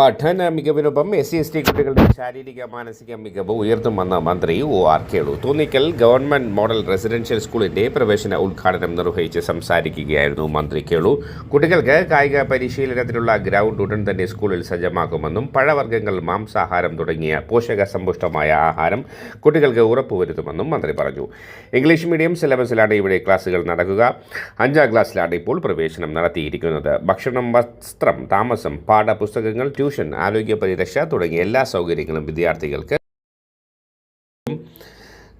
പഠന മികവിനൊപ്പം S C S T കുട്ടികളുടെ ശാരീരിക മാനസിക മികവ് ഉയർത്തുമെന്ന മന്ത്രി O R Kelu. Thonnakkal government model residential സ്കൂളിന്റെ പ്രവേശന ഉദ്ഘാടനം നിർവഹിച്ച് സംസാരിക്കുകയായിരുന്നു മന്ത്രി കേളു. കുട്ടികൾക്ക് കായിക പരിശീലനത്തിനുള്ള ഗ്രൗണ്ട് ഉടൻ തന്നെ സ്കൂളിൽ സജ്ജമാക്കുമെന്നും പഴവർഗങ്ങൾ മാംസാഹാരം തുടങ്ങിയ പോഷക സമ്പുഷ്ടമായ ആഹാരം കുട്ടികൾക്ക് ഉറപ്പുവരുത്തുമെന്നും മന്ത്രി പറഞ്ഞു. ഇംഗ്ലീഷ് മീഡിയം സിലബസിലാണ് ഇവിടെ ക്ലാസുകൾ നടക്കുക. അഞ്ചാം ക്ലാസ്സിലാണ് ഇപ്പോൾ പ്രവേശനം നടത്തിയിരിക്കുന്നത്. ഭക്ഷണം വസ്ത്രം താമസം പാഠപുസ്തകങ്ങൾ ട്യൂഷൻ ആരോഗ്യ പരിരക്ഷ തുടങ്ങിയ എല്ലാ സൗകര്യങ്ങളും വിദ്യാർത്ഥികൾക്ക്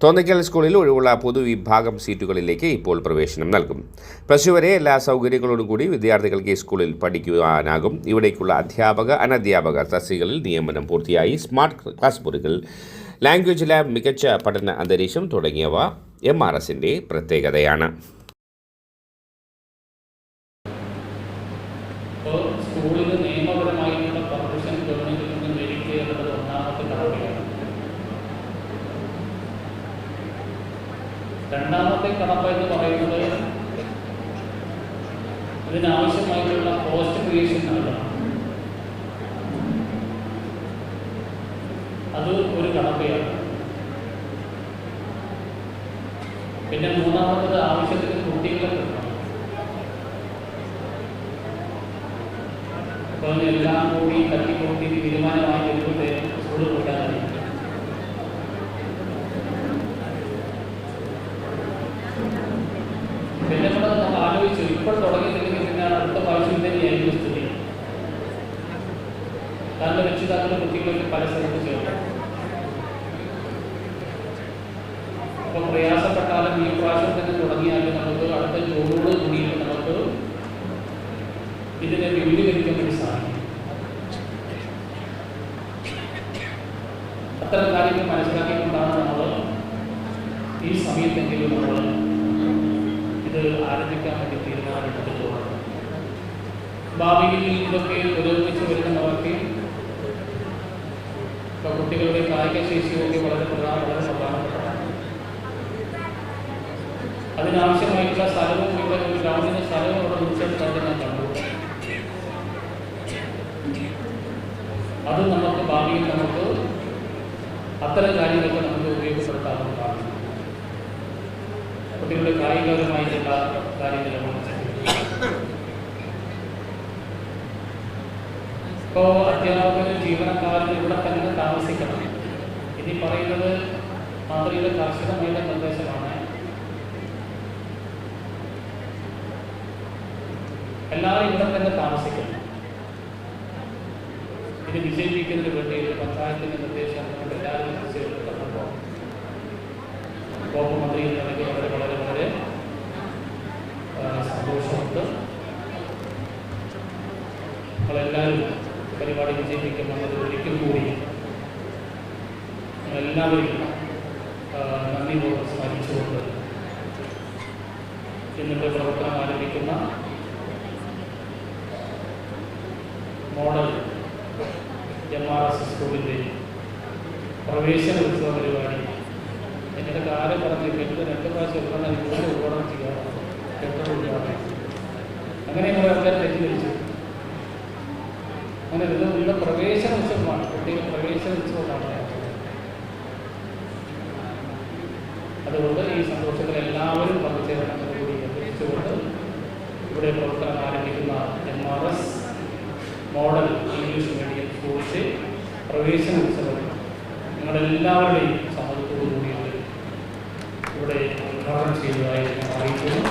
തോന്നിക്കൽ സ്കൂളിൽ ഒഴിവുള്ള പൊതുവിഭാഗം സീറ്റുകളിലേക്ക് ഇപ്പോൾ പ്രവേശനം നൽകും. പ്ലസ് ടു വരെ എല്ലാ സൗകര്യങ്ങളോടും കൂടി വിദ്യാർത്ഥികൾക്ക് ഈ സ്കൂളിൽ പഠിക്കുവാനാകും. ഇവിടേക്കുള്ള അധ്യാപക അനധ്യാപക തസ്തികളിൽ നിയമനം പൂർത്തിയായി. സ്മാർട്ട് ക്ലാസ് മുറികൾ ലാംഗ്വേജ് ലാബ് മികച്ച പഠന അന്തരീക്ഷം തുടങ്ങിയവ എം ആർ എസിന്റെ പ്രത്യേകതയാണ്. ഇപ്പോൾ രണ്ടാമത്തെ കടമ്പ എന്ന് പറയുന്നത് ഇതിനാവശ്യമായിട്ടുള്ള പോസ്റ്റ് ക്രിയേഷൻ നൽകണം അത് ഒരു കടമ്പയാണ്. പിന്നെ മൂന്നാമത്തത് ആവശ്യത്തിന് കുട്ടികളെ കിട്ടണം എല്ലാം കൂടി തട്ടിക്കൂട്ടി തീരുമാനമായി വരുമ്പോഴത്തേക്കും സ്കൂൾ കൂട്ടാനായി പിന്നെ കൂടെ നമ്മൾ ആലോചിച്ചു ഇപ്പോൾ തുടങ്ങിയില്ലെങ്കിൽ പിന്നെ അടുത്ത പ്രാവശ്യം തന്നെയായിരുന്നു സ്ഥിതി. കാരണം രക്ഷിതാക്കളുടെ കുട്ടികളൊക്കെ പല സ്ഥലത്ത് ചേർന്നു. അപ്പോൾ പ്രയാസപ്പെട്ടാലും ഈ പ്രാവശ്യം തന്നെ തുടങ്ങിയാലും നമുക്ക് അടുത്ത ജോലിയോട് കൂടിയിട്ട് നമുക്ക് ഇതിനെ വിപുലീകരിക്കാൻ വേണ്ടി സാധിക്കും. അത്തരം കാര്യങ്ങൾ മനസ്സിലാക്കിക്കൊണ്ടാണ് നമ്മൾ ഈ സമയത്തെങ്കിലും നമ്മൾ ഇത് ആരംഭിക്കാൻ വേണ്ടി തീരുമാനമെടുത്തിട്ടുള്ളത് ഭാവിയിൽ ഇതൊക്കെ പുരോഗമിച്ച് വരുന്നവർക്ക് ഇപ്പോൾ കുട്ടികളുടെ കായിക ശേഷിയൊക്കെ വളരെ പ്രധാന വളരെ പ്രധാനപ്പെട്ടതാണ് അതിനാവശ്യമായിട്ടുള്ള സ്ഥലവും ഇവിടെ ഒരു ഗ്രൗണ്ടിന് സ്ഥലവും അവിടെ ഉൾപ്പെടുത്താൻ ഞാൻ കണ്ടു അത് നമുക്ക് ഭാവിയിൽ നമുക്ക് അത്തരം കാര്യങ്ങളൊക്കെ നമുക്ക് ഉപയോഗപ്പെടുത്താവുന്നതാണ്. കുട്ടികളുടെ കായികപരമായിട്ടുള്ള കാര്യങ്ങൾ ഇപ്പോൾ അധ്യാപകരും ജീവനക്കാരും ഇവിടെ തന്നെ താമസിക്കണം. ഇനി പറയുന്നത് മന്ത്രിയുടെ കർശനമായ നിർദ്ദേശമാണ് എല്ലാവരും ഇവിടെ തന്നെ താമസിക്കണം. ഇത് വിജയിപ്പിക്കുന്നതിന് വേണ്ടി പഞ്ചായത്തിന്റെ നിർദ്ദേശം എല്ലാവരും തീർച്ചയായിട്ടും എനിക്ക് വളരെ വളരെ വളരെ ആ, സന്തോഷമുണ്ട് നമ്മളെല്ലാവരും പരിപാടി വിജയിപ്പിക്കുമെന്നത് ഒരിക്കൽ കൂടി എല്ലാവരും നന്ദി ബോധം സ്മരിച്ചുകൊണ്ട് ഇന്നത്തെ പ്രവർത്തനം ആരംഭിക്കുന്ന മോഡൽ എം ആർ എസ് സ്കൂളിന്റെ പ്രവേശന ഉത്സവ പരിപാടി. എന്നിട്ട് കാലം പറഞ്ഞ് കെട്ട് രണ്ട് പ്രാവശ്യം ഉൾപ്പെടെ കൂടുതൽ ഉദ്ഘാടനം ചെയ്യാറുണ്ട്. കെട്ടിട ഉദ്ഘാടനം അങ്ങനെ ഞങ്ങൾ ആൾക്കാർ തെറ്റിദ്ധരിച്ചു. അങ്ങനെ ഇത് ഉള്ള പ്രവേശന ഉത്സവമാണ്. കുട്ടികളുടെ പ്രവേശന ഉത്സവമാണ്. അതുകൊണ്ട് ഈ സന്തോഷത്തിൽ എല്ലാവരും പങ്കുചേരണമെന്ന് കൂടി അപേക്ഷിച്ചുകൊണ്ട് ഇവിടെ പ്രവർത്തനം ആരംഭിക്കുന്ന M R S model English medium സ്കൂളിന്റെ പ്രവേശന ഉത്സവം നിങ്ങളെല്ലാവരുടെയും സമ്മതത്തോടു കൂടിയിട്ട് ഇവിടെ ഉദ്ഘാടനം ചെയ്തതായി അറിയിക്കുന്നു.